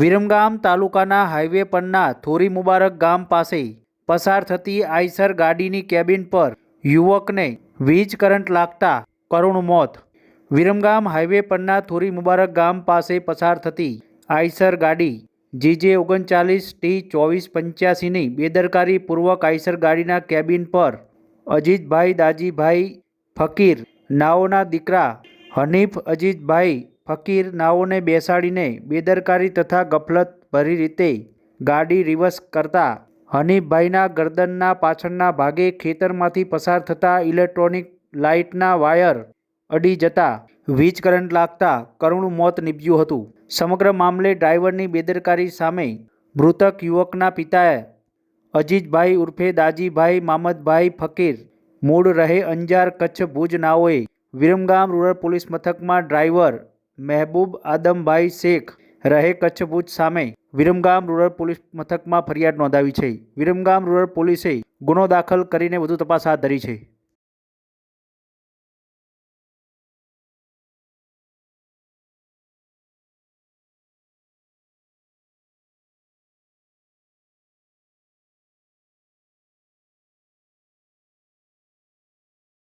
વિરમગામ તાલુકાના હાઈવે પરના થોરી મુબારક ગામ પાસે પસાર થતી આઈસર ગાડીની કેબિન પર યુવકને વીજ કરંટ લાગતા કરુણ મોત. વિરમગામ હાઈવે પરના થોરી મુબારક ગામ પાસે પસાર થતી આઈસર ગાડી જીજે ઓગણચાલીસ ટી ચોવીસ પંચ્યાસીની બેદરકારીપૂર્વક આઈસર ગાડીના કેબિન પર અજીતભાઈ દાજીભાઈ ફકીર, નાઓના દીકરા હનીફ અજીતભાઈ ફકીર નાવોને બેસાડીને બેદરકારી તથા ગફલત ભરી રીતે ગાડી રિવર્સ કરતા હનીફભાઈના ગરદનના પાછળના ભાગે ખેતરમાંથી પસાર થતા ઇલેક્ટ્રોનિક લાઇટના વાયર અડી જતા વીજ કરંટ લાગતા કરુણ મોત નીપજ્યું હતું. સમગ્ર મામલે ડ્રાઈવરની બેદરકારી સામે મૃતક યુવકના પિતાએ અજીતભાઈ ઉર્ફે દાજીભાઈ, મામદભાઈ ફકીર, મૂળ રહે અંજાર કચ્છ ભુજ નાઓએ વિરમગામ રૂરલ પોલીસ મથકમાં ડ્રાઈવર મહેબૂબ આદમભાઈ શેખ રહે કચ્છ ભુજ સામે. વિરમગામ રૂરલ પોલીસ મથકમાં ફરિયાદ નોંધાવી છે. વિરમગામ રૂરલ પોલીસે ગુનો દાખલ કરીને વધુ તપાસ હાથ ધરી છે.